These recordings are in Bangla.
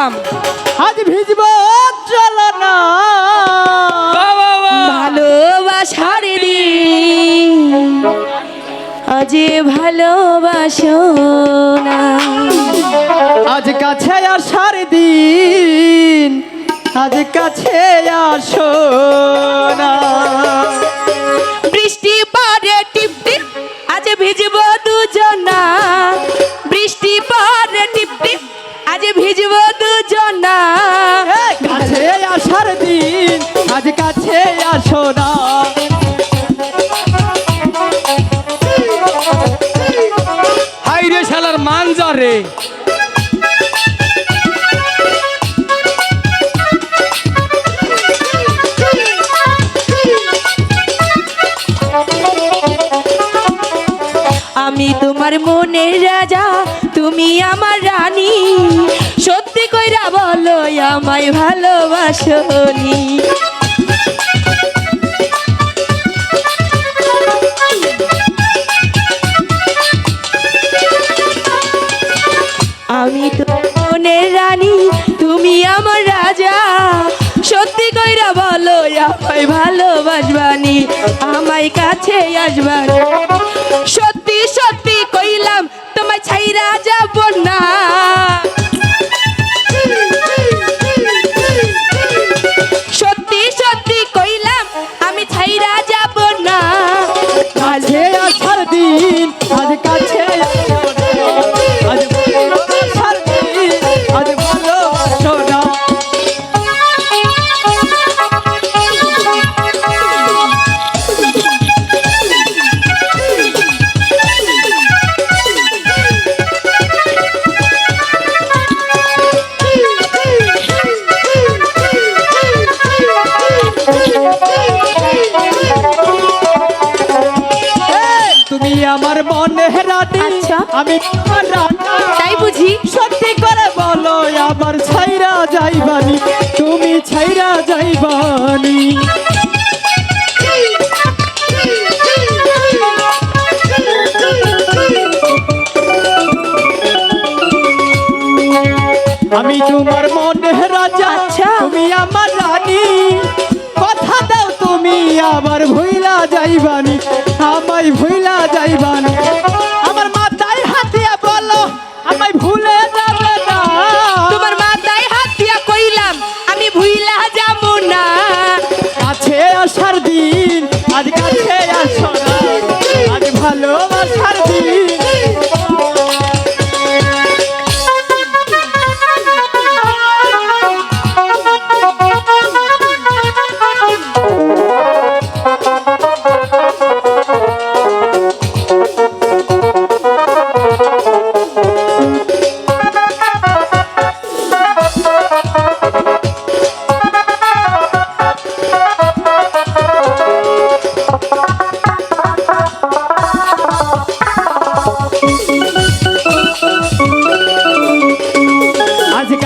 থাম আজ ভিজব চলো না। ভালোবাসার দিন আজ ভালোবাসো না। আজ কাছে আসার দিন আজ কাছে আসো না। কাছে আসো না। হাই রে শালার মানজা রে। আমি তোমার মনের রাজা, তুমি আমার রানী। সত্যি কইরা বলো, আমায় ভালোবাসনি। ভালোবাসবানি আমায় কাছে আসবানি। সত্য আমার মনে রানী আচ্ছা। আমি তাই বুঝি সত্যি করে বলো আমার ছাইরা যাইবানি তুমি ছাইরা যাইবানি আমি তোমার মনে রাজা আচ্ছা। তুমি আমার রানী আবার ভুইলা যাইবানি আমায় ভুইলা যাইবানি।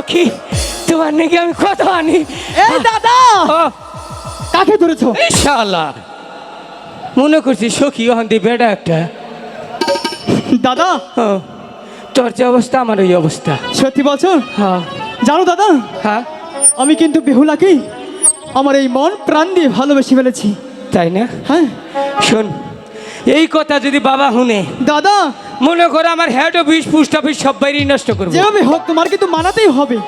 সখী তোমার নাকি আমি কত আনি এই দাদা! কাকে ধরেছো? শালা মনে করছি সখী ওখান দিয়ে বেড়া একটা। দাদা! তোর যে অবস্থা আমার ওই অবস্থা। সত্যি বলছো? হ্যাঁ। জানো দাদা হ্যাঁ? আমি কিন্তু বেহুলাকেই আমার এই মন প্রাণ দিয়ে ভালোবেসে ফেলেছি। তাই না? হ্যাঁ। শোন এই কথা যদি বাবা শুনে দাদা। মনে করো আমার হেড অফিস পোস্ট অফিস সব বাইরেই নষ্ট করব। যেভাবে হোক তোমার কিন্তু মানাতেই হবে?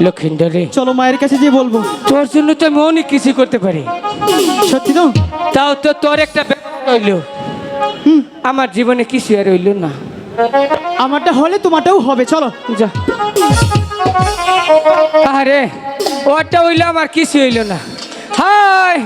লক্ষিন্দর চলো মায়ের কাছে যে বলব। তোর জন্য তো আমি অনেক কিছু করতে পারি। সত্যি তো? তাও তো তোর একটা ব্যাপার রইল। আমার জীবনে কিছু আর রইল না। আমারটা হলে তোমারটাও হবে চলো। যা। আরে ওটা হইল আমার কিছু হইল না। হাই